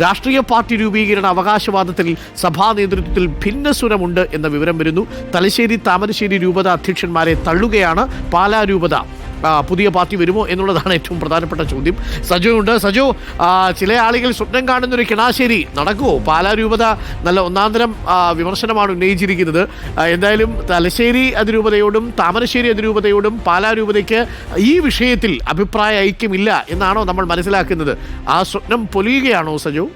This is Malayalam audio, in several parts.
രാഷ്ട്രീയ പാർട്ടി രൂപീകരണ അവകാശവാദത്തിൽ സഭാ നേതൃത്വത്തിൽ ഭിന്നസ്വരമുണ്ട് എന്ന വിവരം വരുന്നു. തലശ്ശേരി താമരശ്ശേരി രൂപത അധ്യക്ഷന്മാരെ തള്ളുകയാണ് പാലാ രൂപത. പുതിയ പാർട്ടി വരുമോ എന്നുള്ളതാണ് ഏറ്റവും പ്രധാനപ്പെട്ട ചോദ്യം. സജു ഉണ്ട്. സജു ചില ആളുകൾ സ്വപ്നം കാണുന്ന ഒരു കിണാശ്ശേരി നടക്കുമോ പാലാരൂപത നല്ല ഒന്നാന്തരം വിമർശനമാണ് ഉന്നയിച്ചിരിക്കുന്നത്. എന്തായാലും തലശ്ശേരി അതിരൂപതയോടും താമരശ്ശേരി അതിരൂപതയോടും പാലാരൂപതയ്ക്ക് ഈ വിഷയത്തിൽ അഭിപ്രായ ഐക്യമില്ല എന്നാണോ നമ്മൾ മനസ്സിലാക്കുന്നത്? ആ സ്വപ്നം പൊലിയുകയാണോ സജു?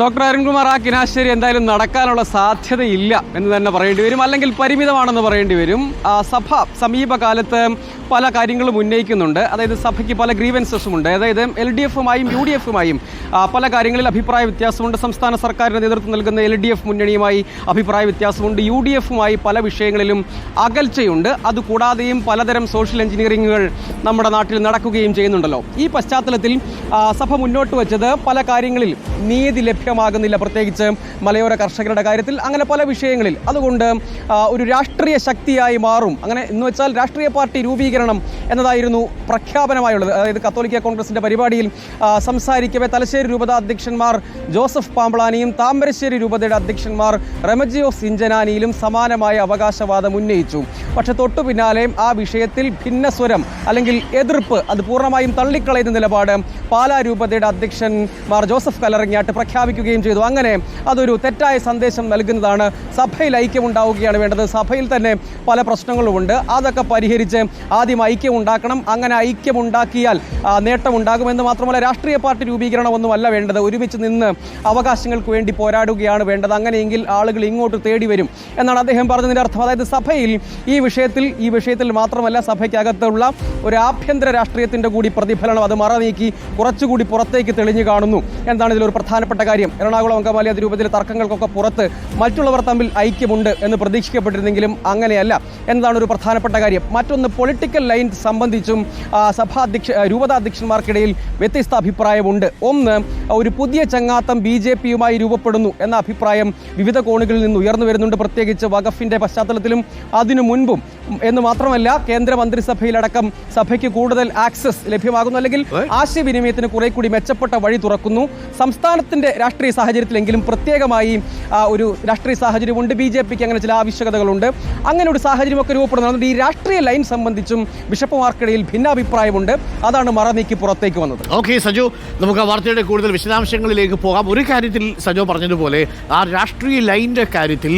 ഡോക്ടർ അരുൺകുമാർ ആ കിനാശ്ശേരി എന്തായാലും നടക്കാനുള്ള സാധ്യതയില്ല എന്ന് തന്നെ പറയേണ്ടി വരും. അല്ലെങ്കിൽ പരിമിതമാണെന്ന് പറയേണ്ടി വരും. സഭ സമീപകാലത്ത് പല കാര്യങ്ങളും ഉന്നയിക്കുന്നുണ്ട്. അതായത് സഭയ്ക്ക് പല ഗ്രീവൻസസും ഉണ്ട് അതായത് എൽ ഡി എഫുമായും യു ഡി എഫുമായും പല കാര്യങ്ങളിൽ അഭിപ്രായ വ്യത്യാസമുണ്ട്. സംസ്ഥാന സർക്കാരിന് നേതൃത്വം നൽകുന്ന എൽ ഡി എഫ് മുന്നണിയുമായി അഭിപ്രായ വ്യത്യാസമുണ്ട്. യു ഡി എഫുമായി പല വിഷയങ്ങളിലും അകൽച്ചയുണ്ട്. അതുകൂടാതെയും പലതരം സോഷ്യൽ എഞ്ചിനീയറിങ്ങുകൾ നമ്മുടെ നാട്ടിൽ നടക്കുകയും ചെയ്യുന്നുണ്ടല്ലോ. ഈ പശ്ചാത്തലത്തിൽ സഭ മുന്നോട്ട് വെച്ചത് പല കാര്യങ്ങളിൽ നീതി ലഭ്യമാകുന്നില്ല പ്രത്യേകിച്ച് മലയോര കർഷകരുടെ കാര്യത്തിൽ. അങ്ങനെ പല വിഷയങ്ങളിൽ. അതുകൊണ്ട് ഒരു രാഷ്ട്രീയ ശക്തിയായി മാറും. അങ്ങനെ എന്ന് വെച്ചാൽ രാഷ്ട്രീയ പാർട്ടി രൂപീകരണം എന്നതായിരുന്നു പ്രഖ്യാപനമായുള്ളത്. അതായത് കത്തോലിക്ക കോൺഗ്രസിന്റെ പരിപാടിയിൽ സംസാരിക്കവെ തലശ്ശേരി രൂപത അധ്യക്ഷന്മാർ ജോസഫ് പാമ്പളാനിയും താമരശ്ശേരി രൂപതയുടെ അധ്യക്ഷന്മാർ റെമജിയോസ് ഇഞ്ചനാനിയിലും സമാനമായ അവകാശവാദം ഉന്നയിച്ചു. പക്ഷെ തൊട്ടു പിന്നാലെ ആ വിഷയത്തിൽ ഭിന്നസ്വരം അല്ലെങ്കിൽ എതിർപ്പ് അത് പൂർണമായും തള്ളിക്കളയുന്ന നിലപാട് പാലാ രൂപതയുടെ അധ്യക്ഷൻ മാർ ജോസഫ് കലറങ്ങിയാട്ട് പ്രഖ്യാപിക്കുകയും ചെയ്തു. അങ്ങനെ അതൊരു തെറ്റായ സന്ദേശം നൽകുന്നതാണ് സഭയിൽ ഐക്യമുണ്ടാവുകയാണ് വേണ്ടത്. സഭയിൽ തന്നെ പല പ്രശ്നങ്ങളുമുണ്ട്. അതൊക്കെ പരിഹരിച്ച് ആദ്യം ഐക്യം ഉണ്ടാക്കണം. അങ്ങനെ ഐക്യമുണ്ടാക്കിയാൽ നേട്ടമുണ്ടാകുമെന്ന് മാത്രമല്ല രാഷ്ട്രീയ പാർട്ടി രൂപീകരണമൊന്നുമല്ല വേണ്ടത്. ഒരുമിച്ച് നിന്ന് അവകാശങ്ങൾക്ക് വേണ്ടി പോരാടുകയാണ് വേണ്ടത്. അങ്ങനെയെങ്കിൽ ആളുകൾ ഇങ്ങോട്ട് തേടി വരും എന്നാണ് അദ്ദേഹം പറഞ്ഞതിന്റെ അർത്ഥം. അതായത് സഭയിൽ ഈ വിഷയത്തിൽ ഈ വിഷയത്തിൽ മാത്രമല്ല സഭയ്ക്കകത്തുള്ള ഒരു ആഭ്യന്തര രാഷ്ട്രീയത്തിന്റെ കൂടി പ്രതിഫലനം അത് മറ നീക്കി കുറച്ചുകൂടി പുറത്തേക്ക് തെളിഞ്ഞു കാണുന്നു എന്താണ് ഇതിലൊരു പ്രധാനപ്പെട്ട കാര്യം. എറണാകുളം അങ്കമാലി അതിരൂപത്തിലെ തർക്കങ്ങൾക്കൊക്കെ പുറത്ത് മറ്റുള്ളവർ തമ്മിൽ ഐക്യമുണ്ട് എന്ന് പ്രതീക്ഷിക്കപ്പെട്ടിരുന്നെങ്കിലും അങ്ങനെയല്ല എന്നതാണ് ഒരു പ്രധാനപ്പെട്ട കാര്യം. മറ്റൊന്ന് പൊളിറ്റിക്കൽ ലൈൻ സംബന്ധിച്ചും സഭാധ്യക്ഷ രൂപതാധ്യക്ഷന്മാർക്കിടയിൽ വ്യത്യസ്ത അഭിപ്രായമുണ്ട്. ഒന്ന് ഒരു പുതിയ ചങ്ങാത്തം ബി ജെ പിയുമായി രൂപപ്പെടുന്നു എന്ന അഭിപ്രായം വിവിധ കോണുകളിൽ നിന്ന് ഉയർന്നു വരുന്നുണ്ട്. പ്രത്യേകിച്ച് വഖഫിന്റെ പശ്ചാത്തലത്തിലും അതിനു മുൻപും എന്ന് മാത്രമല്ല കേന്ദ്ര മന്ത്രിസഭയിലടക്കം സഭയ്ക്ക് കൂടുതൽ ആക്സസ് ലഭ്യമാകുന്നു. അല്ലെങ്കിൽ ആശയവിനിമയത്തിന് കുറെ കൂടി മെച്ചപ്പെട്ട വഴി തുറക്കുന്നു. സംസ്ഥാനത്തിന്റെ രാഷ്ട്രീയ സാഹചര്യത്തിലെങ്കിലും പ്രത്യേകമായി ഒരു രാഷ്ട്രീയ സാഹചര്യമുണ്ട്. ബി ജെ പിക്ക് അങ്ങനെ ചില ആവശ്യകതകളുണ്ട്. അങ്ങനെ ഒരു സാഹചര്യമൊക്കെ രൂപപ്പെടുന്നുണ്ട് ഈ രാഷ്ട്രീയ ലൈൻ സംബന്ധിച്ചും ബിഷപ്പുമാർക്കിടയിൽ ഭിന്നാഭിപ്രായമുണ്ട്. അതാണ് മറ നീക്കി പുറത്തേക്ക് വന്നത്. ഓക്കെ സജു നമുക്ക് ആ വാർത്തയുടെ കൂടുതൽ വിശദാംശങ്ങളിലേക്ക് പോകാം. ഒരു കാര്യത്തിൽ സജോ പറഞ്ഞതുപോലെ ആ രാഷ്ട്രീയ ലൈന്റെ കാര്യത്തിൽ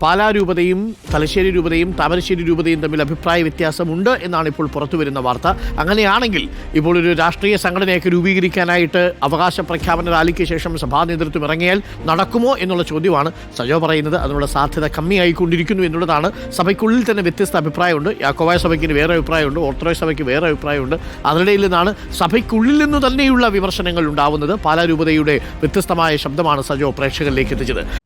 പാലാ രൂപതയും തലശ്ശേരി രൂപതയും താമരശ്ശേരി രൂപതയും തമ്മിൽ അഭിപ്രായ വ്യത്യാസമുണ്ട് എന്നാണ് ഇപ്പോൾ പുറത്തു വരുന്ന വാർത്ത. അങ്ങനെയാണെങ്കിൽ ഇപ്പോൾ ഒരു രാഷ്ട്രീയ സംഘടനയൊക്കെ രൂപീകരിക്കാനായിട്ട് അവകാശ പ്രഖ്യാപന റാലിക്ക് ശേഷം സഭാ നേതൃത്വം ഇറങ്ങിയാൽ നടക്കുമോ എന്നുള്ള ചോദ്യമാണ് സജോ പറയുന്നത്. അതിനുള്ള സാധ്യത കമ്മിയായിക്കൊണ്ടിരിക്കുന്നു എന്നുള്ളതാണ്. സഭയ്ക്കുള്ളിൽ തന്നെ വ്യത്യസ്ത അഭിപ്രായമുണ്ട്. യാക്കോവായ സഭയ്ക്ക് വേറെ അഭിപ്രായമുണ്ട്. ഓർത്തഡോക്സ് സഭയ്ക്ക് വേറെ അഭിപ്രായമുണ്ട്. അതിനിടയിൽ നിന്നാണ് സഭയ്ക്കുള്ളിൽ നിന്ന് തന്നെയുള്ള വിമർശനങ്ങൾ ഉണ്ടാവുന്നത്. പാലാ രൂപതയുടെ വ്യത്യസ്തമായ ശബ്ദമാണ് സജോ പ്രേക്ഷകരിലേക്ക് എത്തിച്ചത്.